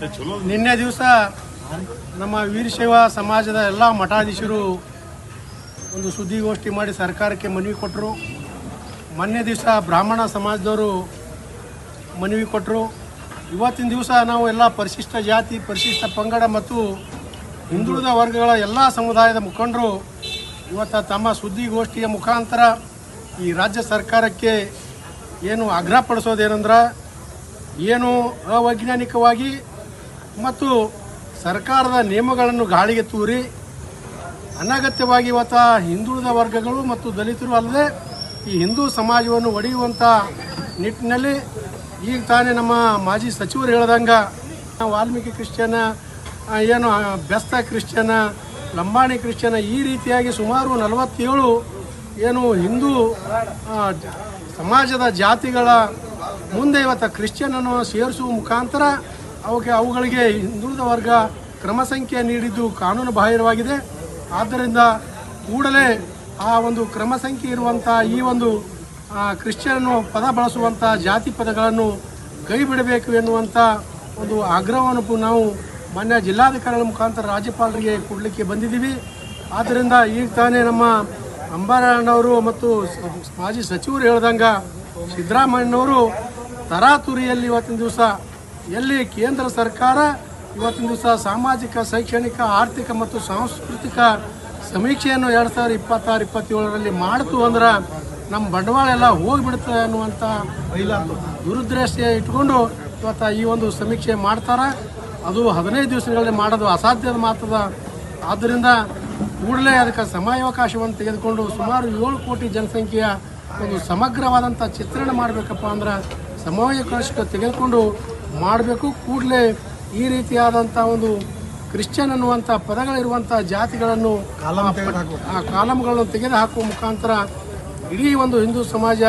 ನಿನ್ನೆ ದಿವಸ ನಮ್ಮ ವೀರಶೈವ ಸಮಾಜದ ಎಲ್ಲ ಮಠಾಧೀಶರು ಒಂದು ಸುದ್ದಿಗೋಷ್ಠಿ ಮಾಡಿ ಸರ್ಕಾರಕ್ಕೆ ಮನವಿ ಕೊಟ್ಟರು. ಮೊನ್ನೆ ದಿವಸ ಬ್ರಾಹ್ಮಣ ಸಮಾಜದವರು ಮನವಿ ಕೊಟ್ಟರು. ಇವತ್ತಿನ ದಿವಸ ನಾವು ಎಲ್ಲ ಪರಿಶಿಷ್ಟ ಜಾತಿ, ಪರಿಶಿಷ್ಟ ಪಂಗಡ ಮತ್ತು ಹಿಂದುಳಿದ ವರ್ಗಗಳ ಎಲ್ಲ ಸಮುದಾಯದ ಮುಖಂಡರು ಇವತ್ತು ತಮ್ಮ ಸುದ್ದಿಗೋಷ್ಠಿಯ ಮುಖಾಂತರ ಈ ರಾಜ್ಯ ಸರ್ಕಾರಕ್ಕೆ ಏನು ಆಗ್ರಹಪಡಿಸೋದೇನೆಂದ್ರೆ ಏನು ಅವೈಜ್ಞಾನಿಕವಾಗಿ ಮತ್ತು ಸರ್ಕಾರದ ನಿಯಮಗಳನ್ನು ಗಾಳಿಗೆ ತೂರಿ ಅನಗತ್ಯವಾಗಿ ಇವತ್ತು ಹಿಂದುಳಿದ ವರ್ಗಗಳು ಮತ್ತು ದಲಿತರು ಅಲ್ಲದೆ ಈ ಹಿಂದೂ ಸಮಾಜವನ್ನು ಒಡೆಯುವಂಥ ನಿಟ್ಟಿನಲ್ಲಿ ಈಗ ತಾನೇ ನಮ್ಮ ಮಾಜಿ ಸಚಿವರು ಹೇಳ್ದಂಗೆ ವಾಲ್ಮೀಕಿ ಕ್ರಿಶ್ಚಿಯನ ಏನು ಬೆಸ್ತ ಕ್ರಿಶ್ಚಿಯನ, ಲಂಬಾಣಿ ಕ್ರಿಶ್ಚಿಯನ ಈ ರೀತಿಯಾಗಿ ಸುಮಾರು ನಲವತ್ತೇಳು ಏನು ಹಿಂದೂ ಸಮಾಜದ ಜಾತಿಗಳ ಮುಂದೆ ಇವತ್ತು ಕ್ರಿಶ್ಚಿಯನನ್ನು ಸೇರಿಸುವ ಮುಖಾಂತರ ಅವಕ್ಕೆ ಅವುಗಳಿಗೆ ಹಿಂದುಳಿದ ವರ್ಗ ಕ್ರಮ ಸಂಖ್ಯೆ ನೀಡಿದ್ದು ಕಾನೂನು ಬಾಹಿರವಾಗಿದೆ. ಆದ್ದರಿಂದ ಕೂಡಲೇ ಆ ಒಂದು ಕ್ರಮ ಸಂಖ್ಯೆ ಇರುವಂಥ ಈ ಒಂದು ಕ್ರಿಶ್ಚಿಯನ್ನು ಕ್ರಿಶ್ಚಿಯನ್ ಪದ ಬಳಸುವಂಥ ಜಾತಿ ಪದಗಳನ್ನು ಕೈ ಬಿಡಬೇಕು ಎನ್ನುವಂಥ ಒಂದು ಆಗ್ರಹವನ್ನು ನಾವು ಮಾನ್ಯ ಜಿಲ್ಲಾಧಿಕಾರಿಗಳ ಮುಖಾಂತರ ರಾಜ್ಯಪಾಲರಿಗೆ ಕೊಡಲಿಕ್ಕೆ ಬಂದಿದ್ದೀವಿ. ಆದ್ದರಿಂದ ಈಗ ತಾನೇ ನಮ್ಮ ಅಂಬಾರಣ್ಣವರು ಮತ್ತು ಮಾಜಿ ಸಚಿವರು ಹೇಳ್ದಂಗೆ ಸಿದ್ದರಾಮಯ್ಯನವರು ತರಾತುರಿಯಲ್ಲಿ ಇವತ್ತಿನ ದಿವಸ ಎಲ್ಲಿ ಕೇಂದ್ರ ಸರ್ಕಾರ ಇವತ್ತಿನ ದಿವಸ ಸಾಮಾಜಿಕ, ಶೈಕ್ಷಣಿಕ, ಆರ್ಥಿಕ ಮತ್ತು ಸಾಂಸ್ಕೃತಿಕ ಸಮೀಕ್ಷೆಯನ್ನು ಎರಡು ಸಾವಿರದ ಇಪ್ಪತ್ತಾರು, ಇಪ್ಪತ್ತೇಳರಲ್ಲಿ ಮಾಡಿತು ಅಂದ್ರೆ ನಮ್ಮ ಬಂಡವಾಳ ಎಲ್ಲ ಹೋಗಿಬಿಡುತ್ತೆ ಅನ್ನುವಂಥ ದುರುದ್ದೇಶ ಇಟ್ಕೊಂಡು ಇವತ್ತು ಈ ಒಂದು ಸಮೀಕ್ಷೆ ಮಾಡ್ತಾರೆ. ಅದು ಹದಿನೈದು ದಿವಸಗಳಲ್ಲಿ ಮಾಡೋದು ಅಸಾಧ್ಯದ ಮಾತದ. ಆದ್ದರಿಂದ ಕೂಡಲೇ ಅದಕ್ಕೆ ಸಮಯಾವಕಾಶವನ್ನು ತೆಗೆದುಕೊಂಡು ಸುಮಾರು ಏಳು ಕೋಟಿ ಜನಸಂಖ್ಯೆಯ ಒಂದು ಸಮಗ್ರವಾದಂಥ ಚಿತ್ರಣ ಮಾಡಬೇಕಪ್ಪ ಅಂದ್ರೆ ಸಮಯಾವಕಾಶ ತೆಗೆದುಕೊಂಡು ಮಾಡಬೇಕು. ಕೂಡಲೇ ಈ ರೀತಿಯಾದಂಥ ಒಂದು ಕ್ರಿಶ್ಚಿಯನ್ ಅನ್ನುವಂಥ ಪದಗಳಿರುವಂಥ ಜಾತಿಗಳನ್ನು ಆ ಕಾಲಮ್ಗಳನ್ನು ತೆಗೆದು ಹಾಕುವ. ಮುಖಾಂತರ ಇಡೀ ಒಂದು ಹಿಂದೂ ಸಮಾಜ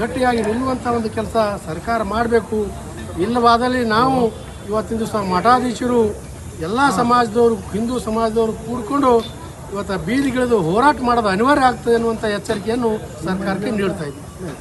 ಗಟ್ಟಿಯಾಗಿ ನಿಲ್ಲುವಂಥ ಒಂದು ಕೆಲಸ ಸರ್ಕಾರ ಮಾಡಬೇಕು. ಇಲ್ಲವಾದಲ್ಲಿ ನಾವು ಇವತ್ತಿನ ದಿವಸ ಮಠಾಧೀಶರು ಎಲ್ಲ ಸಮಾಜದವರು ಹಿಂದೂ ಸಮಾಜದವರು ಕೂಡಿಕೊಂಡು ಇವತ್ತು ಬೀದಿಗಿಳಿದು ಹೋರಾಟ ಮಾಡೋದು ಅನಿವಾರ್ಯ ಆಗ್ತದೆ ಅನ್ನುವಂಥ ಎಚ್ಚರಿಕೆಯನ್ನು ಸರ್ಕಾರಕ್ಕೆ ನೀಡ್ತಾ ಇದ್ದೀವಿ.